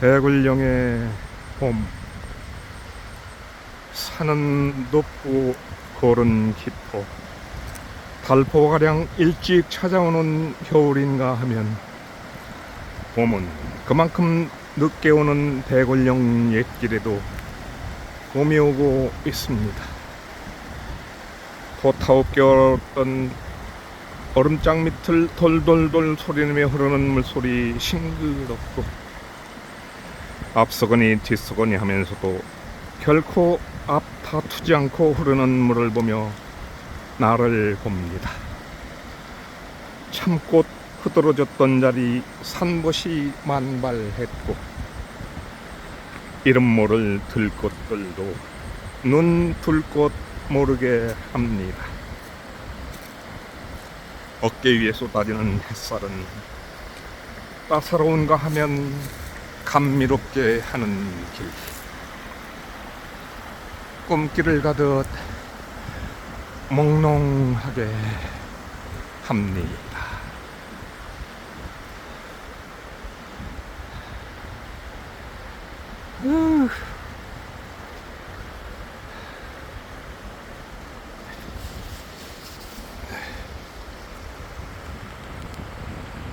대굴령의 봄 산은 높고 골은 깊고 달포가량 일찍 찾아오는 겨울인가 하면 봄은 그만큼 늦게 오는 대굴령 옛길에도 봄이 오고 있습니다. 도타옵게 얼었던 얼음장 밑을 돌돌돌 소리내며 흐르는 물소리 싱그럽고 앞서거니 뒤서거니 하면서도 결코 앞 다투지 않고 흐르는 물을 보며 나를 봅니다. 참꽃 흐드러졌던 자리 산봇이 만발했고 이름 모를 들꽃들도 눈둘곳 모르게 합니다. 어깨 위에 쏟아지는 햇살은 따사로운가 하면 감미롭게 하는 길. 꿈길을 가듯 몽롱하게 합니다. 으,